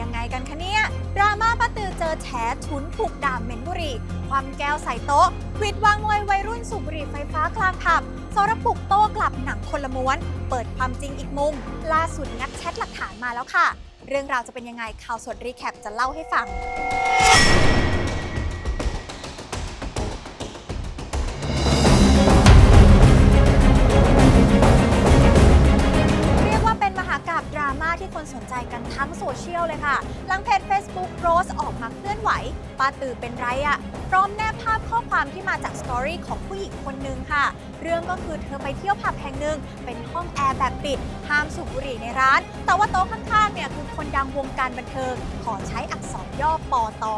ยังไงกันคะเนี่ยดราม่าป้าตือเจอแฉฉุนถูกด่าเหม็นบุหรี่ ความแก้วใส่โต๊ะควิดวางมวยวัยรุ่นสูบบุหรี่ไฟฟ้ากลางผับสรปุกโต้กลับหนังคนละม้วน เปิดความจริงอีกมุม ล่าสุดงัดแชทหลักฐานมาแล้วค่ะ เรื่องราวจะเป็นยังไงข่าวสดรีแคปจะเล่าให้ฟัง ที่คนสนใจกันทั้งโซเชียลเลยค่ะ หลังเพจ Facebook Rose ออกมาเคลื่อนไหวป้าตือเป็นไรอะพร้อมแนบภาพข้อความที่มาจากสตอรี่ของผู้หญิงคนหนึ่งค่ะ เรื่องก็คือเธอไปเที่ยวผับแห่งหนึ่งเป็นห้องแอร์แบบปิด ห้ามสูบบุหรี่ในร้าน แต่ว่าโต๊ะข้างๆเนี่ยคือคนดังวงการบันเทิงขอใช้อักษรย่อปอตอ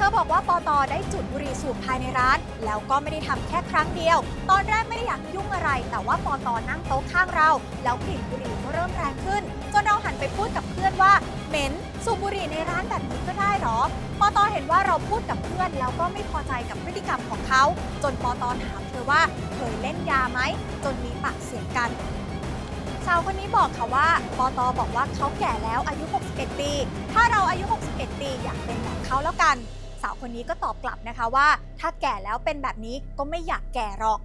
เธอบอกว่าปอตอได้จุดบุหรี่สูบภายในร้าน แล้วก็ไม่ได้ทำแค่ครั้งเดียว ตอนแรกไม่ได้อยากยุ่งอะไร แต่ว่าปอตอนั่งโต๊ะข้างเรา แล้วกลิ่นบุหรี่ก็เริ่มแรงขึ้น จนเราหันไปพูดกับเพื่อนว่าเหม็นสูบบุหรี่ในร้านแบบนี้ก็ได้หรอปอตอเห็นว่าเราพูดกับเพื่อนแล้วก็ไม่พอใจกับพฤติกรรมของเขา จนปอตอถามเธอว่าเคยเล่นยาไหมจนมีปากเสียงกันสาวคนนี้บอกค่ะว่าปอตอบอกว่าเขาแก่แล้วอายุ 61 ปี ถ้าเราอายุ 61 ปีอยากเป็นแบบเขาแล้วกัน สาวคนนี้ก็ตอบกลับนะคะว่า ถ้าแก่แล้วเป็นแบบนี้ก็ไม่อยากแก่หรอก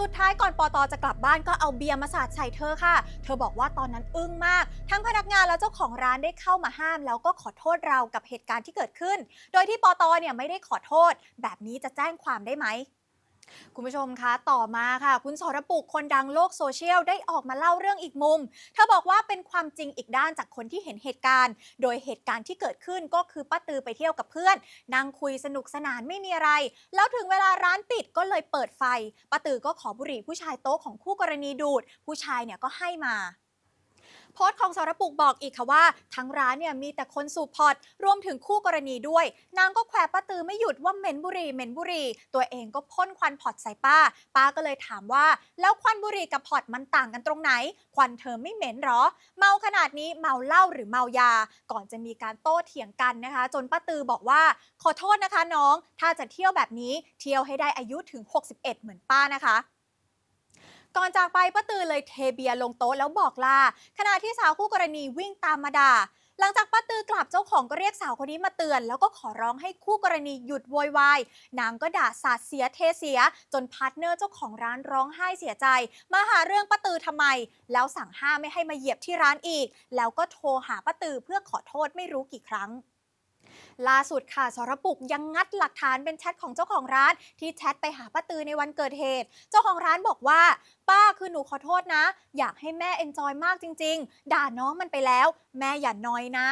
สุดท้ายก่อนปอตอจะกลับบ้านก็เอาเบียร์มาสาดใส่เธอค่ะ เธอบอกว่าตอนนั้นอึ้งมาก ทั้งพนักงานและเจ้าของร้านได้เข้ามาห้าม แล้วก็ขอโทษเรากับเหตุการณ์ที่เกิดขึ้น โดยที่ปอตอเนี่ยไม่ได้ขอโทษ แบบนี้จะแจ้งความได้ไหม คุณผู้ชมคะต่อมาค่ะ คุณสรปุกคนดังโลกโซเชียลได้ออกมาเล่าเรื่องอีกมุม เธอบอกว่าเป็นความจริงอีกด้านจากคนที่เห็นเหตุการณ์ โดยเหตุการณ์ที่เกิดขึ้นก็คือป้าตือไปเที่ยวกับเพื่อนนั่งคุยสนุกสนานไม่มีอะไร แล้วถึงเวลาร้านปิดก็เลยเปิดไฟป้าตือก็ขอบุหรี่ผู้ชายโต๊ะของคู่กรณีดูด ผู้ชายเนี่ยก็ให้มา โพสต์ของสรปุกบอกอีกค่ะว่า ทั้งร้านเนี่ยมีแต่คนสูบพอร์ตรวมถึงคู่กรณีด้วย นางก็แขวะป้าตือไม่หยุดว่าเหม็นบุหรี่เหม็นบุหรี่ ตัวเองก็พ่นควันพอร์ตใส่ป้า ป้าก็เลยถามว่า แล้วควันบุหรี่กับพอร์ตมันต่างกันตรงไหน ควันเธอไม่เหม็นหรอ เมาขนาดนี้เมาเหล้าหรือเมายา ก่อนจะมีการโต้เถียงกันนะคะ จนป้าตือบอกว่า ขอโทษนะคะน้อง ถ้าจะเที่ยวแบบนี้เที่ยวให้ได้อายุถึง 61 เหมือนป้านะคะ ก่อนจากไปป้าตือเลยเทเบียลงโต๊ะแล้วบอกลาขณะที่สาวคู่กรณีวิ่งตามมาด่าหลังจากป้าตือกลับเจ้าของก็เรียกสาวคนนี้มาเตือน แล้วก็ขอร้องให้คู่กรณีหยุดโวยวายนางก็ด่าสาดเสียเทเสีย จนพาร์ทเนอร์เจ้าของร้านร้องไห้เสียใจ มาหาเรื่องป้าตือทำไม แล้วสั่งห้ามไม่ให้มาเหยียบที่ร้านอีก แล้วก็โทรหาป้าตือเพื่อขอโทษไม่รู้กี่ครั้ง ล่าสุดค่ะสรปุกยังงัดหลักฐานเป็นแชทของเจ้าของร้าน ที่แชทไปหาป้าตือในวันเกิดเหตุ เจ้าของร้านบอกว่า ป้าคือหนูขอโทษนะ อยากให้แม่เอนจอยมากจริง ๆ ด่าน้องมันไปแล้ว แม่อย่าน้อยนะ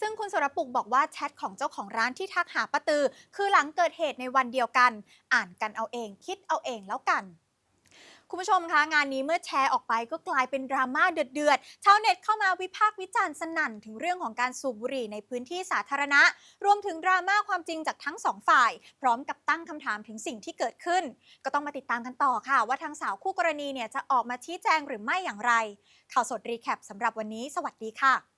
ซึ่งคุณสรปุกบอกว่าแชทของเจ้าของร้านที่ทักหาป้าตือ คือหลังเกิดเหตุในวันเดียวกัน อ่านกันเอาเองคิดเอาเองแล้วกัน คุณผู้ชมคะงานนี้เมื่อแชร์ออกไปก็กลายเป็นดราม่าเดือดๆชาวเน็ตเข้ามาวิพากษ์วิจารณ์สนั่นถึงเรื่องของการสูบบุหรี่ในพื้นที่สาธารณะ รวมถึงดราม่าความจริงจากทั้งสองฝ่าย พร้อมกับตั้งคำถามถึงสิ่งที่เกิดขึ้น ก็ต้องมาติดตามกันต่อค่ะ ว่าทางสาวคู่กรณีเนี่ยจะออกมาชี้แจงหรือไม่อย่างไร ข่าวสดรีแคปสำหรับวันนี้ สวัสดีค่ะ